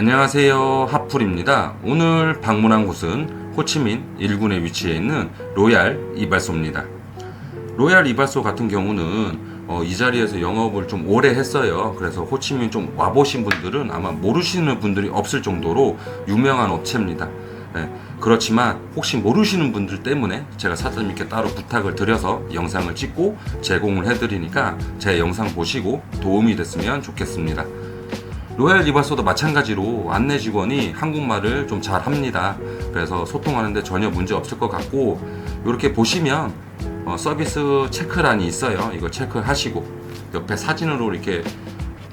안녕하세요. 하풀입니다. 오늘 방문한 곳은 호치민 1군에 위치해 있는 로얄 이발소입니다. 로얄 이발소 같은 경우는 어, 이 자리에서 영업을 좀 오래 했어요. 그래서 호치민 좀 와보신 분들은 아마 모르시는 분들이 없을 정도로 유명한 업체입니다. 네, 그렇지만 혹시 모르시는 분들 때문에 제가 사장님께 따로 부탁을 드려서 영상을 찍고 제공을 해드리니까 제 영상 보시고 도움이 됐으면 좋겠습니다. 로얄 이발소도 마찬가지로 안내 직원이 한국말을 좀 잘 합니다. 그래서 소통하는데 전혀 문제 없을 것 같고 이렇게 보시면 어, 서비스 체크란이 있어요. 이거 체크하시고 옆에 사진으로 이렇게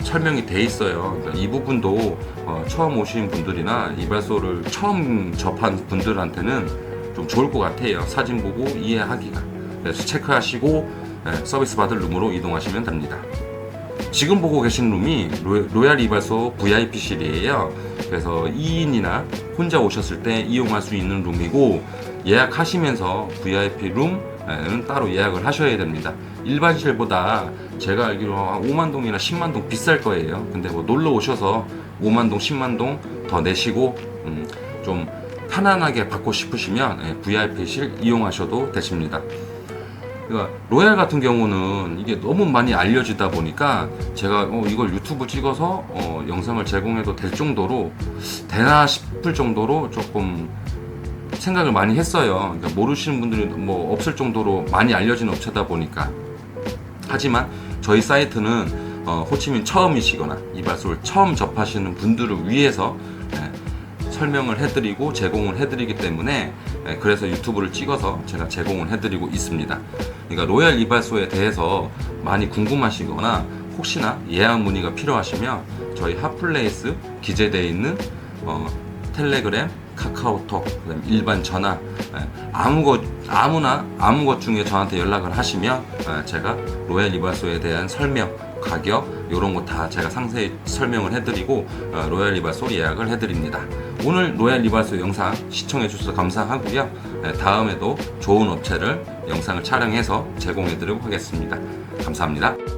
설명이 돼 있어요. 이 부분도 어, 처음 오신 분들이나 이발소를 처음 접한 분들한테는 좀 좋을 것 같아요. 사진 보고 이해하기가. 그래서 체크하시고 예, 서비스 받을 룸으로 이동하시면 됩니다. 지금 보고 계신 룸이 로- 로얄 이발소 VIP실이에요. 그래서 2인이나 혼자 오셨을 때 이용할 수 있는 룸이고 예약하시면서 VIP 룸은 따로 예약을 하셔야 됩니다. 일반실보다 제가 알기로 한 5만 동이나 10만 동 비쌀 거예요. 근데 뭐 놀러 오셔서 5만 동, 10만 동 더 내시고 음, 좀 편안하게 받고 싶으시면 예, VIP실 이용하셔도 되십니다. 그러니까 로얄 같은 경우는 이게 너무 많이 알려지다 보니까 제가 어, 이걸 유튜브 찍어서 어, 영상을 제공해도 될 정도로 되나 싶을 정도로 조금 생각을 많이 했어요. 그러니까 모르시는 분들이 뭐 없을 정도로 많이 알려진 업체다 보니까 하지만 저희 사이트는 어, 호치민 처음이시거나 이발소를 처음 접하시는 분들을 위해서 예, 설명을 해드리고 제공을 해드리기 때문에 예, 그래서 유튜브를 찍어서 제가 제공을 해드리고 있습니다. 그러니까 로얄 이발소에 대해서 많이 궁금하시거나 혹시나 예약 문의가 필요하시면 저희 핫플레이스 기재되어 있는 어, 텔레그램, 카카오톡, 일반 전화 예, 아무 것 아무나 아무 것 중에 저한테 연락을 하시면 예, 제가 로얄 이발소에 대한 설명, 가격 이런 거 다 제가 상세히 설명을 해드리고 어, 로얄 이발소 예약을 해드립니다. 오늘 로얄 이발소 영상 시청해 주셔서 감사하고요. 예, 다음에도 좋은 업체를 영상을 촬영해서 제공해 드리도록 하겠습니다. 감사합니다.